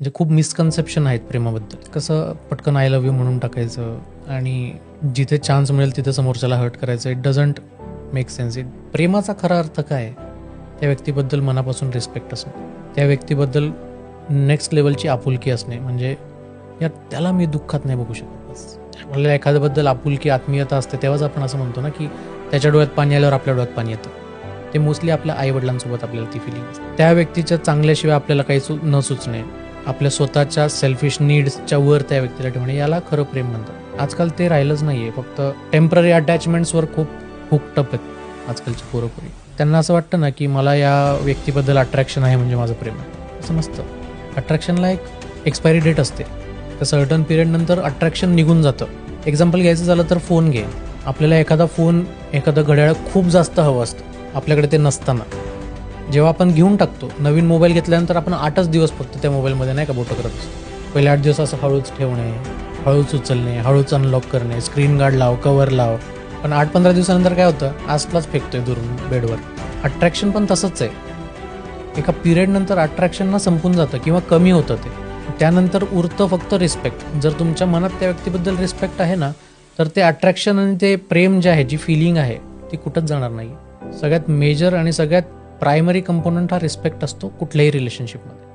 म्हणजे खूप मिसकन्सेप्शन आहेत प्रेमाबद्दल. कसं पटकन आय लव्ह यू म्हणून टाकायचं आणि जिथे चान्स मिळेल तिथे समोरच्याला हर्ट करायचं it doesn't make sense it प्रेमाचा खरा अर्थ काय त्या व्यक्तीबद्दल मनापासून रिस्पेक्ट असणं त्या व्यक्तीबद्दल नेक्स्ट लेवलची आपुलकी असणे. म्हणजे यार त्याला मी दुःखात नाही बघू शकत. आपल्याला एखाद्याबद्दल आपुलकी आत्मीयता असते तेव्हाच आपण असं म्हणतो ना की त्याच्या डोळ्यात पाणी आल्यावर आपल्या डोळ्यात पाणी येतं. ते मोस्टली आपल्या आईवडिलांसोबत आपल्याला ती फिलिंग असते. त्या व्यक्तीच्या चांगल्याशिवाय आपल्याला काही सु न सुचणे. आपल्या स्वतःच्या सेल्फिश नीड्सच्या वर त्या व्यक्तीला ठेवणे याला खरं प्रेम म्हणतात. आजकाल ते राहिलंच नाहीये फक्त टेंपररी अटॅचमेंट्सवर खूप हुकटप आहेत आजकालची पोरंपोरी त्यांना असं वाटतं ना की मला या व्यक्तीबद्दल अट्रॅक्शन आहे म्हणजे माझं प्रेम आहे. असं नसतं. अट्रॅक्शनला एक एक्सपायरी डेट असते. तर सर्टन पिरियड नंतर अट्रॅक्शन निघून जातं. एक्झाम्पल घ्यायचं झालं तर फोन घे. आपल्याला एखादा फोन एखादं घड्याळ खूप जास्त हवं असतं. आपल्याकडे ते नसताना. जेव्हा आपण घेऊन टाकतो नवीन मोबाईल घेतल्यानंतर आपण आठच दिवस फक्त त्या मोबाईलमध्ये नाही का बोटं करत असतो पहिले आठ दिवस असं हळूच ठेवणे हळूच उचलणे हळूच अनलॉक करणे स्क्रीन गार्ड लाव कवर लाव. पण आठ पंधरा दिवसानंतर काय होतं आसलाच फेकतोय दुरून बेडवर. अट्रॅक्शन पण तसंच आहे. एका पिरियडनंतर अट्रॅक्शन ना संपून जातं किंवा कमी होतं ते. त्यानंतर उरतं फक्त रिस्पेक्ट जर तुमच्या मनात त्या व्यक्तीबद्दल रिस्पेक्ट आहे ना तर ते अट्रॅक्शन आणि ते प्रेम जे आहे जी फिलिंग आहे ती कुठंच जाणार नाही. सगळ्यात मेजर आणि सगळ्यात प्रायमरी कंपोनंट हा रिस्पेक्ट असतो कुठल्याही रिलेशनशिपमध्ये